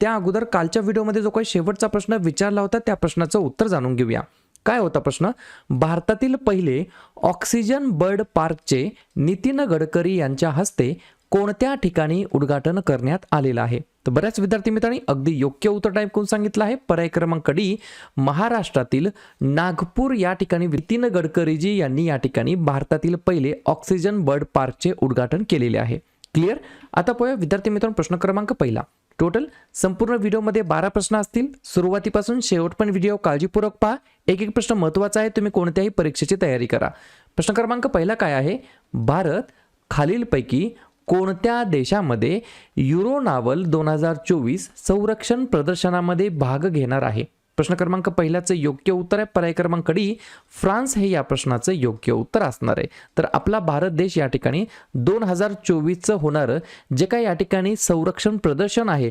त्या अगोदर कालच्या व्हिडिओमध्ये जो काही शेवटचा प्रश्न विचारला होता त्या प्रश्नाचं उत्तर जाणून घेऊया. काय होता प्रश्न? भारतातील पहिले ऑक्सिजन बर्ड पार्कचे नितीन गडकरी यांच्या हस्ते कोणत्या ठिकाणी उद्घाटन करण्यात आलेलं आहे? तर बऱ्याच विद्यार्थी मित्रांनी अगदी योग्य उत्तर टाईप करून सांगितलं आहे. पर्याय क्रमांक डी महाराष्ट्रातील नागपूर या ठिकाणी नितीन गडकरीजी यांनी या ठिकाणी भारतातील पहिले ऑक्सिजन बर्ड पार्कचे उद्घाटन केलेले आहे. क्लिअर? आता पाहूया विद्यार्थी मित्रांनो प्रश्न क्रमांक पहिला. टोटल संपूर्ण व्हिडिओमध्ये बारा प्रश्न असतील. सुरुवातीपासून शेवट पण व्हिडिओ काळजीपूर्वक पहा. एक एक प्रश्न महत्त्वाचा आहे तुम्ही कोणत्याही परीक्षेची तयारी करा. प्रश्न क्रमांक पहिला काय आहे? भारत खालीलपैकी कोणत्या देशामध्ये युरो नावल दोन हजार चोवीस संरक्षण प्रदर्शनामध्ये भाग घेणार आहे? प्रश्न क्रमांक पहिल्याचं योग्य उत्तर आहे. पर्याय क्रमांक डी फ्रान्स हे या प्रश्नाचं योग्य उत्तर असणार आहे. तर आपला भारत देश या ठिकाणी दोन हजार चोवीसचं होणारं. जे काही या ठिकाणी संरक्षण प्रदर्शन आहे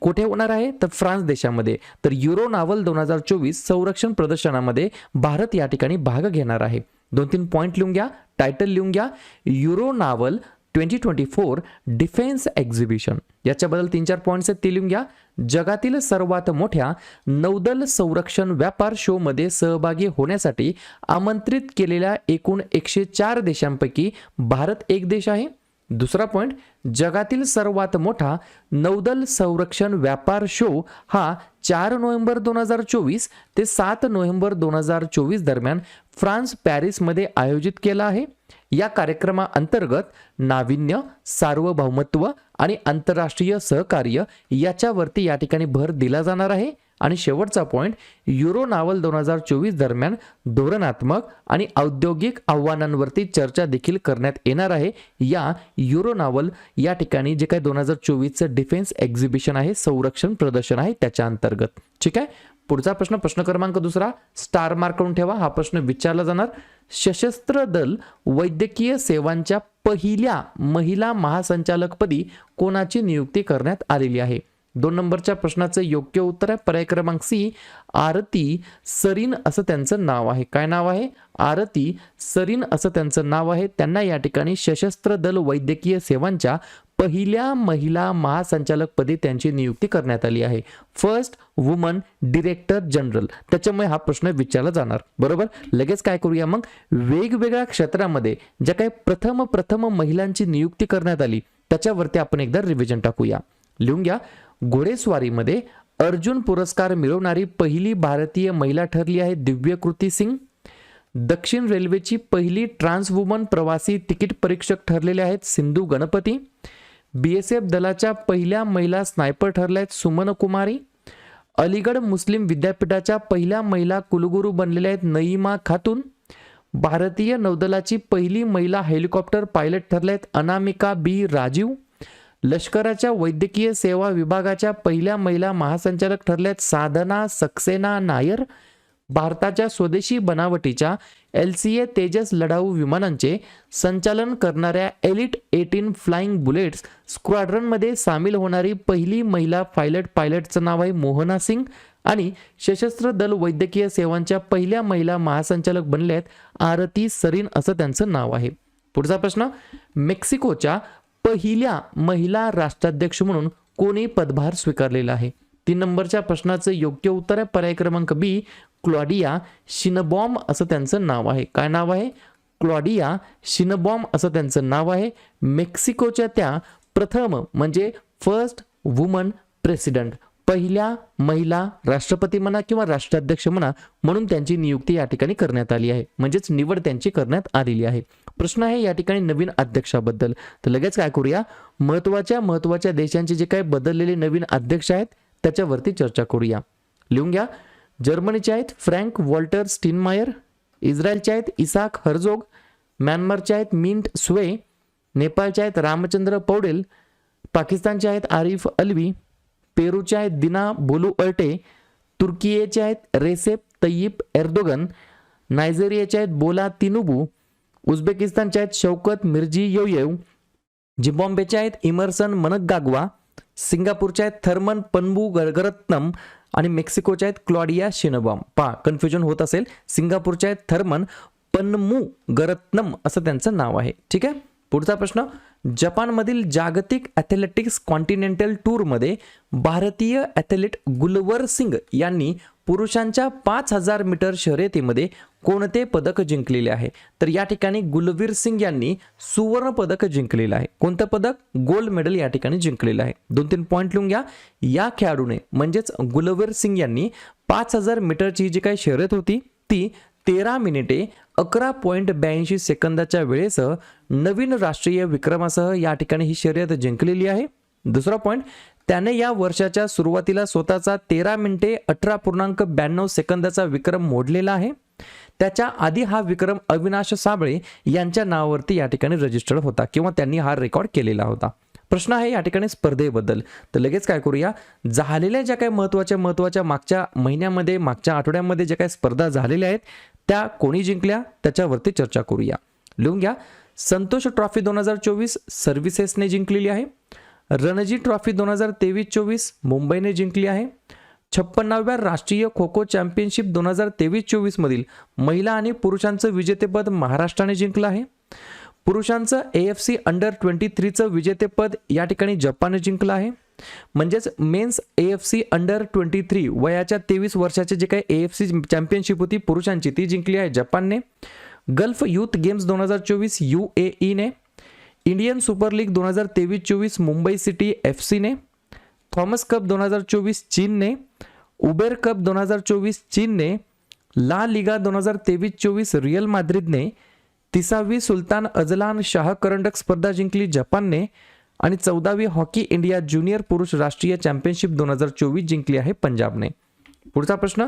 कुठे होणार आहे? तर फ्रान्स देशामध्ये. तर युरो नावल दोन हजार चोवीस संरक्षण प्रदर्शनामध्ये भारत या ठिकाणी भाग घेणार आहे. दोन तीन पॉईंट लिहून घ्या टायटल लिहून घ्या. Euronaval twenty twenty four defence exhibition याच्याबद्दल तीन चार पॉईंट्स आहेत ते लिहून घ्या. जगातील सर्वात मोठ्या नौदल संरक्षण व्यापार शोमध्ये सहभागी होण्यासाठी आमंत्रित केलेल्या एकूण एकशे चार देशांपैकी भारत एक देश आहे. दुसरा पॉईंट जगातील सर्वात मोठा नौदल संरक्षण व्यापार शो हा चार नोव्हेंबर दोन हजार चोवीस ते सात नोव्हेंबर दोन हजार चोवीस दरम्यान फ्रान्स पॅरिसमध्ये आयोजित केला आहे. या कार्यक्रमाअंतर्गत नाविन्य सार्वभौमत्व आणि आंतरराष्ट्रीय सहकार्य याच्यावरती या ठिकाणी भर दिला जाणार आहे. आणि शेवटचा पॉईंट युरो नावल दोन हजार चोवीस दरम्यान धोरणात्मक आणि औद्योगिक आव्हानांवरती चर्चा देखील करण्यात येणार आहे. या युरो नावल या ठिकाणी जे काही दोन हजार चोवीसचं डिफेन्स एक्झिबिशन आहे संरक्षण प्रदर्शन आहे त्याच्या अंतर्गत. ठीक आहे? पुढचा प्रश्न प्रश्न क्रमांक दुसरा. स्टार मार्क करून ठेवा हा प्रश्न विचारला जाणार. सशस्त्र दल वैद्यकीय सेवांच्या पहिल्या महिला महासंचालकपदी कोणाची नियुक्ती करण्यात आलेली आहे? दोन नंबरच्या प्रश्नाचं योग्य उत्तर आहे. पर्याय क्रमांक सी आरती सरीन असं त्यांचं नाव आहे. काय नाव आहे? आरती सरीन असं त्यांचं नाव आहे. त्यांना या ठिकाणी सशस्त्र दल वैद्यकीय सेवांच्या पहिल्या महिला महासंचालकपदी त्यांची नियुक्ती करण्यात आली आहे. फर्स्ट वुमन डिरेक्टर जनरल त्याच्यामुळे हा प्रश्न विचारला जाणार. बरोबर? लगेच काय करूया मग? वेगवेगळ्या क्षेत्रामध्ये ज्या काही प्रथम प्रथम महिलांची नियुक्ती करण्यात आली त्याच्यावरती आपण एकदा रिव्हिजन टाकूया. लिहून घ्या. घोडेस्वारीमध्ये अर्जुन पुरस्कार मिळवणारी पहिली भारतीय महिला ठरली आहे दिव्यकृती सिंग. दक्षिण रेल्वेची पहिली ट्रान्स वुमन प्रवासी तिकीट परीक्षक ठरलेले आहेत Sindhu Ganpati. B S F दलाच्या पहिल्या महिला स्नायपर ठरल्या आहेत सुमन कुमारी. अलीगड मुस्लिम विद्यापीठाच्या पहिल्या महिला कुलगुरू बनलेल्या आहेत नईमा खातून. भारतीय नौदलाची पहिली महिला हेलिकॉप्टर पायलट ठरल्या आहेत अनामिका बी राजीव. लष्कराच्या वैद्यकीय सेवा विभागाच्या पहिल्या महिला महासंचालक ठरल्यात साधना सक्सेना नायर भारताच्या स्वदेशी बनावटीच्या एल सी ए तेजस लढाऊ विमानांचे संचालन करणाऱ्या एलिट एटीन फ्लाइंग बुलेट्स स्क्वाड्रनमध्ये सामील होणारी पहिली महिला पायलट पायलटचं नाव आहे मोहना सिंग आणि सशस्त्र दल वैद्यकीय सेवांच्या पहिल्या महिला महासंचालक बनल्या आहेत आरती सरीन असं त्यांचं नाव आहे. पुढचा प्रश्न मेक्सिकोच्या पहिल्या महिला राष्ट्राध्यक्ष म्हणून कोणी पदभार स्वीकारलेला आहे? तीन नंबरच्या प्रश्नाचं योग्य उत्तर आहे पर्याय क्रमांक बी क्लॉडिया शिनबॉम असं त्यांचं नाव आहे. काय नाव आहे? क्लॉडिया शिनबॉम असं त्यांचं नाव आहे. मेक्सिकोच्या त्या प्रथम म्हणजे फर्स्ट वुमन प्रेसिडेंट पहिल्या महिला राष्ट्रपती म्हणा किंवा राष्ट्राध्यक्ष म्हणा म्हणून त्यांची नियुक्ती या ठिकाणी करण्यात आली आहे. म्हणजेच निवड त्यांची करण्यात आलेली आहे. प्रश्न आहे या ठिकाणी नवीन अध्यक्षाबद्दल. तर लगेच काय करूया? महत्त्वाच्या महत्त्वाच्या देशांचे जे काही बदललेले नवीन अध्यक्ष आहेत त्याच्यावरती चर्चा करूया. लिहून घ्या. जर्मनीचे आहेत फ्रँक वॉल्टर स्टीनमायर इस्रायलचे आहेत इसाक हरजोग म्यानमारचे आहेत मिंट स्वे नेपाळचे आहेत रामचंद्र पौडेल पाकिस्तानचे आहेत आरिफ अल्वी पेरूचे आहेत दिना बोलू अल्टे तुर्कियेचे आहेत रेसेप तय्यिप एर्दोगन नायजेरियाचे आहेत बोला तिनुबू उझबेकिस्तानचे आहेत शौकत मिर्जी योयेव झिम्बाब्वेचे आहेत इमर्सन मनगगागवा सिंगापूरचे आहेत थर्मन पनबू गरगरत्नम आणि मेक्सिकोचे आहेत क्लॉडिया शिनबॉम. पा कन्फ्युजन होत असेल सिंगापूरचे आहेत थर्मन पन्मू गरत्नम असं त्यांचं नाव आहे. ठीक आहे? पुढचा प्रश्न जपानमधील जागतिक ॲथलेटिक्स कॉन्टिनेंटल टूरमध्ये भारतीय ॲथलेट गुलवर सिंग यांनी पुरुषांच्या पाच हजार मीटर शर्यतीमध्ये कोणते पदक जिंकलेले आहे? तर या ठिकाणी गुलवीर सिंग यांनी सुवर्ण पदक जिंकलेलं आहे. कोणतं पदक? गोल्ड मेडल या ठिकाणी जिंकलेलं आहे. दोन तीन पॉईंट लिहून घ्या. या खेळाडूने म्हणजेच गुलवीर सिंग यांनी पाच हजार मीटरची जी काही शर्यत होती ती तेरा मिनिटे अकरा पॉईंट ब्याऐंशी सेकंदाच्या वेळेसह नवीन राष्ट्रीय विक्रमासह या ठिकाणी ही शर्यत जिंकलेली आहे. दुसरा पॉईंट त्याने या वर्षाच्या सुरुवातीला स्वतःचा तेरा मिनिटे अठरा पूर्णांक ब्याण्णव सेकंदाचा विक्रम मोडलेला आहे. त्याच्या आधी हा विक्रम अविनाश साबळे यांच्या नावावरती या ठिकाणी रजिस्टर्ड होता किंवा त्यांनी हा रेकॉर्ड केलेला होता. प्रश्न आहे या ठिकाणी स्पर्धेबद्दल. तर लगेच काय करूया? झालेल्या ज्या काही महत्त्वाच्या महत्त्वाच्या मागच्या महिन्यामध्ये मागच्या आठवड्यामध्ये ज्या काही स्पर्धा झालेल्या आहेत त्या कोणी जिंकल्या त्याच्यावरती चर्चा करूया. लिहून घ्या. संतोष ट्रॉफी दोन हजार चोवीस सर्व्हिसेसने जिंकलेली आहे. रणजी ट्रॉफी दोन हजार तेवीस चोवीस मुंबईने जिंकली आहे. छप्पन्नाव्या राष्ट्रीय खो खो चॅम्पियनशिप दोन हजार तेवीस चोवीसमधील महिला आणि पुरुषांचं विजेतेपद महाराष्ट्राने जिंकलं आहे. पुरुषांचं A F C under twenty थ्रीचं विजेतेपद या ठिकाणी जपानने जिंकलं आहे. म्हणजेच men's A F C under twenty three वयाच्या तेवीस वर्षाचे जे काही ए एफ सी चॅम्पियनशिप होती पुरुषांची ती जिंकली आहे जपानने. गल्फ यूथ गेम्स दोन हजार चोवीस यू ए ईने इंडियन सुपर लीग दोन हजार तेवीस चोवीस मुंबई सिटी एफ सीने थॉमस कप दोन हजार चोवीस चीनने उबेर कप दोन हजार चोवीस चीनने ला लिगा दोन हजार तेवीस चोवीस रिअल माद्रिदने तिसावी सुलतान अजलान शाह करंडक स्पर्धा जिंकली जपानने आणि चौदावी हॉकी इंडिया ज्युनियर पुरुष राष्ट्रीय चॅम्पियनशिप दोन हजार चोवीस जिंकली आहे पंजाबने. पुढचा प्रश्न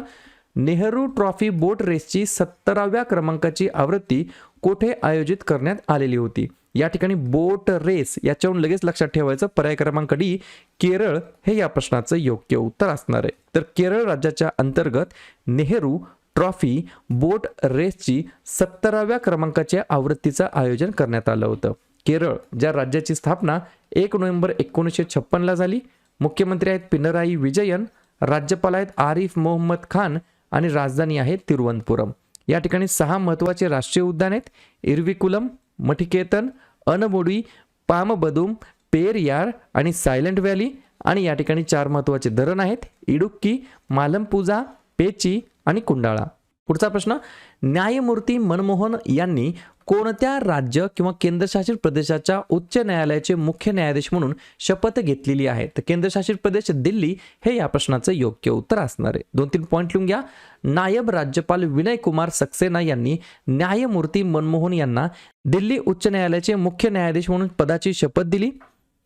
नेहरू ट्रॉफी बोट रेसची सत्तराव्या क्रमांकाची आवृत्ती कोठे आयोजित करण्यात आलेली होती? या ठिकाणी बोट रेस याच्यावरून लगेच लक्षात ठेवायचं. पर्याय क्रमांक डी केरळ. हे या प्रश्नाचं योग्य उत्तर असणार आहे. तर केरळ राज्याच्या अंतर्गत नेहरू ट्रॉफी बोट रेसची सत्तराव्या क्रमांकाच्या आवृत्तीचं आयोजन करण्यात आलं होतं. केरळ ज्या राज्याची स्थापना एक नोव्हेंबर एकोणीसशे छप्पनला झाली मुख्यमंत्री आहेत पिनराई विजयन राज्यपाल आहेत आरिफ मोहम्मद खान आणि राजधानी आहे तिरुवनंतपुरम. या ठिकाणी सहा महत्त्वाचे राष्ट्रीय उद्यान आहेत इरविकुलम मठिकेतन अनबोडी पामबदुम पेरयार आणि सायलेंट व्हॅली आणि या ठिकाणी चार महत्त्वाचे धरण आहेत इडुक्की मालमपूजा पेची आणि कुंडाळा. पुढचा प्रश्न न्यायमूर्ती मनमोहन यांनी कोणत्या राज्य किंवा केंद्रशासित प्रदेशाच्या उच्च न्यायालयाचे मुख्य न्यायाधीश म्हणून शपथ घेतलेली आहे? तर केंद्रशासित प्रदेश दिल्ली हे या प्रश्नाचं योग्य उत्तर असणार आहे. दोन तीन पॉईंट लिहून घ्या. नायब राज्यपाल विनय कुमार सक्सेना यांनी न्यायमूर्ती मनमोहन यांना दिल्ली उच्च न्यायालयाचे मुख्य न्यायाधीश म्हणून पदाची शपथ दिली.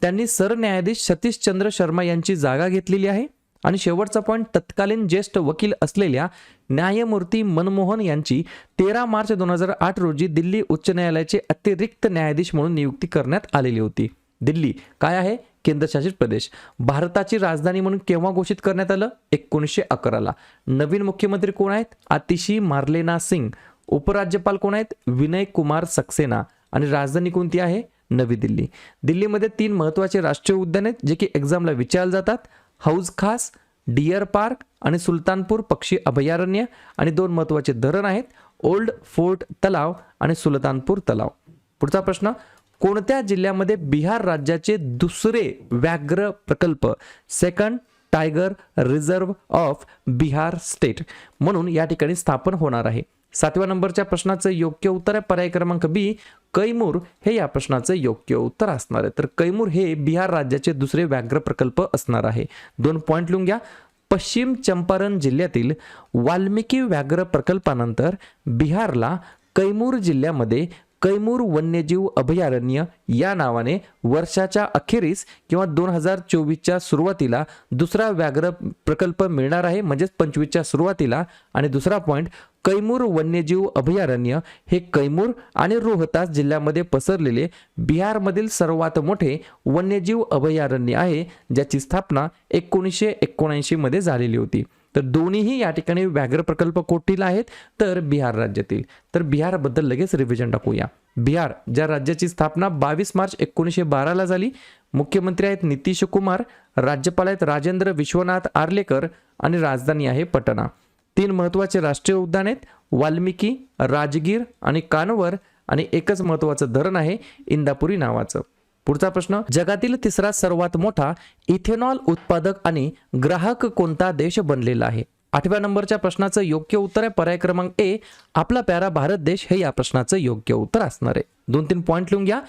त्यांनी सरन्यायाधीश सतीश चंद्र शर्मा यांची जागा घेतलेली आहे. आणि शेवटचा पॉईंट तत्कालीन ज्येष्ठ वकील असलेल्या न्यायमूर्ती मनमोहन यांची तेरा मार्च दोन हजार आठ रोजी दिल्ली उच्च न्यायालयाचे अतिरिक्त न्यायाधीश म्हणून नियुक्ती करण्यात आलेली होती. दिल्ली काय आहे? केंद्रशासित प्रदेश. भारताची राजधानी म्हणून केव्हा घोषित करण्यात आलं? एकोणीसशे अकराला. नवीन मुख्यमंत्री कोण आहेत? आतिशी मार्लेना सिंग. उपराज्यपाल कोण आहेत? विनय कुमार सक्सेना. आणि राजधानी कोणती आहे? नवी दिल्ली. दिल्लीमध्ये तीन महत्त्वाचे राष्ट्रीय उद्यान आहेत जे की एक्झामला विचारले जातात. हौज खास डियर पार्क आणि सुलतानपूर पक्षी अभयारण्य आणि दोन महत्त्वाचे धरण आहेत ओल्ड फोर्ट तलाव आणि सुलतानपूर तलाव. पुढचा प्रश्न कोणत्या जिल्ह्यामध्ये बिहार राज्याचे दुसरे व्याघ्र प्रकल्प second tiger reserve of Bihar state म्हणून या ठिकाणी स्थापन होणार आहे? सातव्या नंबरच्या प्रश्नाचं योग्य उत्तर आहे. पर्याय क्रमांक बी कैमूर हे या प्रश्नाचं योग्य उत्तर असणार आहे. तर कैमूर हे बिहार राज्याचे दुसरे व्याघ्र प्रकल्प असणार आहे. दोन पॉईंट लिहून घ्या. पश्चिम चंपारण जिल्ह्यातील वाल्मिकी व्याघ्र प्रकल्पानंतर बिहारला कैमूर जिल्ह्यामध्ये कैमूर वन्यजीव अभयारण्य या नावाने वर्षाच्या अखेरीस किंवा दोन हजार चोवीसच्या सुरुवातीला दुसरा व्याघ्र प्रकल्प मिळणार आहे. म्हणजेच पंचवीसच्या सुरुवातीला. आणि दुसरा पॉईंट कैमूर वन्यजीव अभयारण्य हे कैमूर आणि रोहतास जिल्ह्यामध्ये पसरलेले बिहारमधील सर्वात मोठे वन्यजीव अभयारण्य आहे ज्याची स्थापना एकोणीसशे एकोणऐंशीमध्ये झालेली होती. तर दोन्हीही या ठिकाणी व्याघ्र प्रकल्प कोठीला आहेत? तर बिहार राज्यातील. तर बिहारबद्दल लगेच रिव्हिजन टाकूया. बिहार ज्या राज्याची स्थापना बावीस मार्च एकोणीसशे बाराला झाली मुख्यमंत्री आहेत नितीश कुमार राज्यपाल आहेत राजेंद्र विश्वनाथ आर्लेकर आणि राजधानी आहे पटना. तीन महत्त्वाचे राष्ट्रीय उद्यान आहेत. वाल्मिकी राजगीर आणि कानवर आणि एकच महत्त्वाचं धरण आहे इंदापुरी नावाचं. पुढचा प्रश्न जगातील तिसरा सर्वात मोठा इथेनॉल उत्पादक आणि ग्राहक कोणता देश बनलेला आहे? आठव्या नंबरच्या प्रश्नाचं योग्य उत्तर आहे. पर्याय क्रमांक ए आपला प्यारा भारत देश हे या प्रश्नाचं योग्य उत्तर असणार आहे. दोन तीन पॉईंट लिहून घ्या.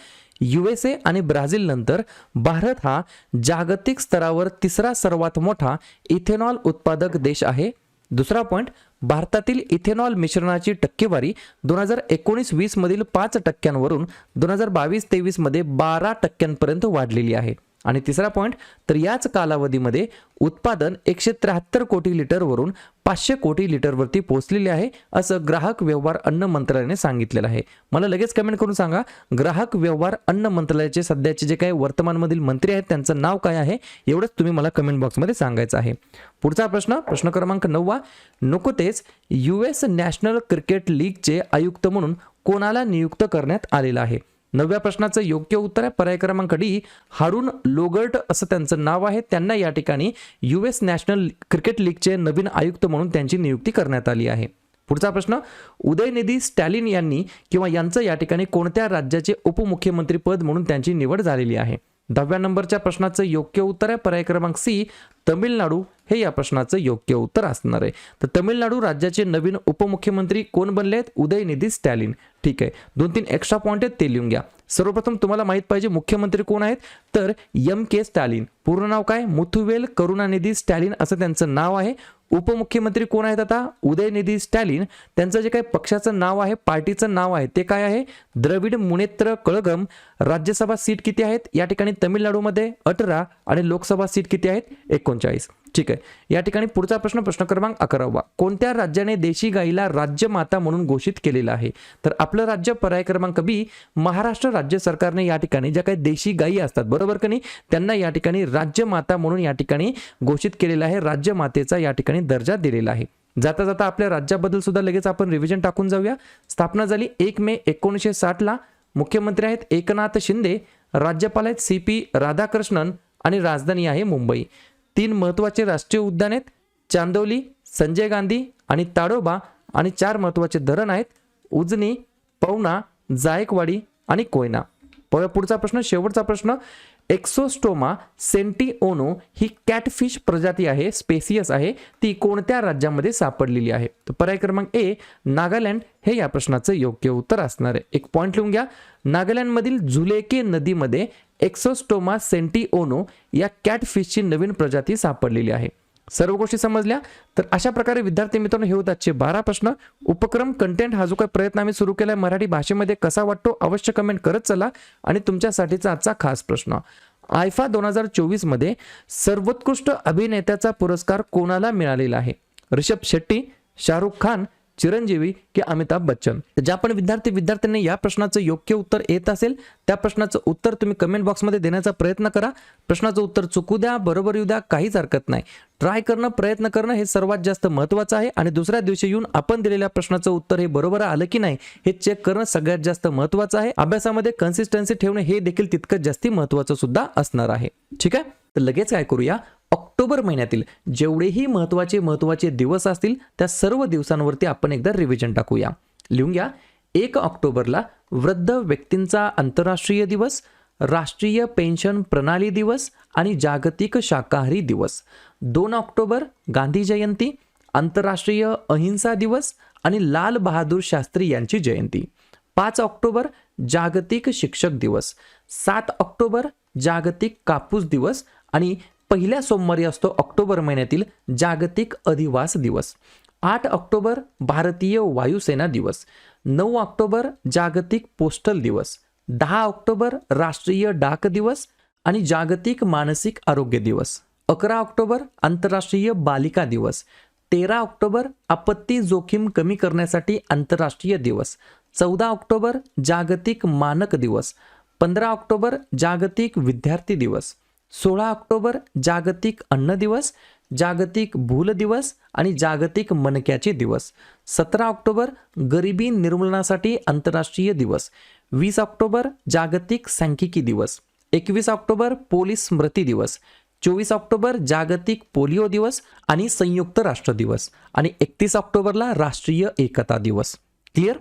युएसए आणि ब्राझील नंतर भारत हा जागतिक स्तरावर तिसरा सर्वात मोठा इथेनॉल उत्पादक देश आहे. दुसरा पॉईंट भारतातील इथेनॉल मिश्रणाची टक्केवारी दोन हजार एकोणीस वीस मधील पाच टक्क्यांवरून दोन हजार बावीस तेवीसमध्ये बारा टक्क्यांपर्यंत वाढलेली आहे. आणि तिसरा पॉईंट तर याच कालावधीमध्ये उत्पादन एकशे त्र्याहत्तर कोटी लिटरवरून पाचशे कोटी लिटरवरती पोहोचलेले आहे असं ग्राहक व्यवहार अन्न मंत्रालयाने सांगितलेलं आहे. मला लगेच कमेंट करून सांगा ग्राहक व्यवहार अन्न मंत्रालयाचे सध्याचे जे काही वर्तमानमधील मंत्री आहेत त्यांचं नाव काय आहे? एवढंच तुम्ही मला कमेंट बॉक्समध्ये सांगायचं आहे. पुढचा प्रश्न प्रश्न क्रमांक नववा नुकतेच यू एस नॅशनल क्रिकेट लीगचे आयुक्त म्हणून कोणाला नियुक्त करण्यात आलेलं आहे? नवव्या प्रश्नाचं योग्य उत्तर आहे. पर्याय क्रमांक डी हारून लोगर्ट असं त्यांचं नाव आहे. त्यांना या ठिकाणी यू एस नॅशनल क्रिकेट लीगचे नवीन आयुक्त म्हणून त्यांची नियुक्ती करण्यात आली आहे. पुढचा प्रश्न उदयनिधी स्टॅलिन यांनी किंवा यांचं या ठिकाणी कोणत्या राज्याचे उपमुख्यमंत्री पद म्हणून त्यांची निवड झालेली आहे? दहाव्या नंबरच्या प्रश्नाचं योग्य उत्तर आहे. पर्याय क्रमांक सी तमिळनाडू. हे या प्रश्नाचं योग्य उत्तर असणार आहे. तर तमिळनाडू राज्याचे नवीन उपमुख्यमंत्री कोण बनले आहेत उदयनिधी स्टॅलिन. ठीक आहे. दोन तीन एक्स्ट्रा पॉईंट आहेत ते लिहून घ्या. सर्वप्रथम तुम्हाला माहीत पाहिजे मुख्यमंत्री कोण आहेत? तर एम के स्टॅलिन. पूर्ण नाव काय? मुथुवेल करुणानिधी स्टॅलिन असं त्यांचं नाव आहे. उपमुख्यमंत्री कोण आहेत आता? उदयनिधी स्टॅलिन. त्यांचं जे काही पक्षाचं नाव आहे पार्टीचं नाव आहे ते काय आहे? द्रविड मुनेत्र कळगम राज्यसभा सीट किती आहेत? या ठिकाणी तमिळनाडूमध्ये अठरा आणि लोकसभा सीट किती आहेत? एकोणचाळीस. ठीक आहे. या ठिकाणी पुढचा प्रश्न प्रश्न क्रमांक अकरावा. कोणत्या राज्याने देशी गाईला राज्यमाता म्हणून घोषित केलेलं आहे? तर आपलं राज्य पर्याय क्रमांक बी महाराष्ट्र राज्य सरकारने या ठिकाणी ज्या काही देशी गायी असतात बरोबर का नाही? त्यांना या ठिकाणी राज्यमाता म्हणून या ठिकाणी घोषित केलेलं आहे. राज्यमातेचा या ठिकाणी दर्जा दिलेला आहे. जाता जाता आपल्या राज्याबद्दल सुद्धा लगेच आपण रिव्हिजन टाकून जाऊया. स्थापना झाली एक मे एकोणीसशे साठला मुख्यमंत्री आहेत एकनाथ शिंदे राज्यपाल आहेत सी पी राधाकृष्णन आणि राजधानी आहे मुंबई. तीन महत्त्वाचे राष्ट्रीय उद्यान आहेत. चांदोली संजय गांधी आणि ताडोबा आणि चार महत्त्वाचे धरण आहेत. उजनी पवना जायकवाडी आणि कोयना. प- पुढचा प्रश्न शेवटचा प्रश्न. एक्सोस्टोमा सेंटीओनो ही कॅटफिश प्रजाती आहे स्पेसियस आहे. ती कोणत्या राज्यामध्ये सापडलेली आहे? तर पर्याय क्रमांक ए नागालँड. हे या प्रश्नाचं योग्य उत्तर असणार आहे. एक पॉईंट लिहून घ्या. नागालँडमधील झुलेके नदीमध्ये एक्सोस्टोमा सेंटीओनो या कॅटफिशची नवीन प्रजाती सापडलेली आहे. सर्व गोष्टी समजल्या? तर अशा प्रकारे विद्यार्थी मित्रांनो हे होत आजचे बारा प्रश्न. उपक्रम कंटेंट हा जो काही प्रयत्न आम्ही सुरू केलाय मराठी भाषेमध्ये कसा वाटतो अवश्य कमेंट करत चला. आणि तुमच्यासाठीचा आजचा खास प्रश्न. आयफा दोन हजार चोवीसमध्ये सर्वोत्कृष्ट अभिनेत्याचा पुरस्कार कोणाला मिळालेला आहे? ऋषभ शेट्टी शाहरुख खान चिरंजीवी की अमिताभ बच्चन. तर ज्या पण विद्यार्थी विद्यार्थ्यांनी या प्रश्नाचं योग्य उत्तर येत असेल त्या प्रश्नाचं उत्तर तुम्ही कमेंट बॉक्समध्ये देण्याचा प्रयत्न करा. प्रश्नाचं उत्तर चुकू द्या बरोबर येऊ द्या काहीच हरकत नाही. ट्राय करणं प्रयत्न करणं हे सर्वात जास्त महत्त्वाचं आहे आणि दुसऱ्या दिवशी येऊन आपण दिलेल्या प्रश्नाचं उत्तर हे बरोबर आलं की नाही हे चेक करणं सगळ्यात जास्त महत्त्वाचं आहे. अभ्यासामध्ये कन्सिस्टन्सी ठेवणं हे देखील तितकंच जास्ती महत्त्वाचं सुद्धा असणार आहे. ठीक आहे? तर लगेच काय करूया? ऑक्टोबर महिन्यातील जेवढेही महत्त्वाचे महत्त्वाचे दिवस असतील त्या सर्व दिवसांवरती आपण एकदा रिव्हिजन टाकूया. लिहून घ्या. एक ऑक्टोबरला वृद्ध व्यक्तींचा आंतरराष्ट्रीय दिवस राष्ट्रीय पेन्शन प्रणाली दिवस आणि जागतिक शाकाहारी दिवस. दोन ऑक्टोबर गांधी जयंती आंतरराष्ट्रीय अहिंसा दिवस आणि लाल बहादूर शास्त्री यांची जयंती. पाच ऑक्टोबर जागतिक शिक्षक दिवस. सात ऑक्टोबर जागतिक कापूस दिवस आणि पहिल्या सोमवारी असतो ऑक्टोबर महिन्यातील जागतिक अधिवास दिवस. आठ ऑक्टोबर भारतीय वायुसेना दिवस. नऊ ऑक्टोबर जागतिक पोस्टल दिवस. दहा ऑक्टोबर राष्ट्रीय डाक दिवस आणि जागतिक मानसिक आरोग्य दिवस. अकरा ऑक्टोबर आंतरराष्ट्रीय बालिका दिवस. तेरा ऑक्टोबर आपत्ती जोखीम कमी करण्यासाठी आंतरराष्ट्रीय दिवस. चौदा ऑक्टोबर जागतिक मानक दिवस. पंधरा ऑक्टोबर जागतिक विद्यार्थी दिवस. सोळा ऑक्टोबर जागतिक अन्न दिवस जागतिक भूल दिवस आणि जागतिक मनक्याचे दिवस. सतरा ऑक्टोबर गरिबी निर्मूलनासाठी आंतरराष्ट्रीय दिवस. वीस ऑक्टोबर जागतिक सांख्यिकी दिवस. एकवीस ऑक्टोबर पोलीस स्मृती दिवस. चोवीस ऑक्टोबर जागतिक पोलिओ दिवस आणि संयुक्त राष्ट्र दिवस. आणि एकतीस ऑक्टोबरला राष्ट्रीय एकता दिवस. क्लिअर?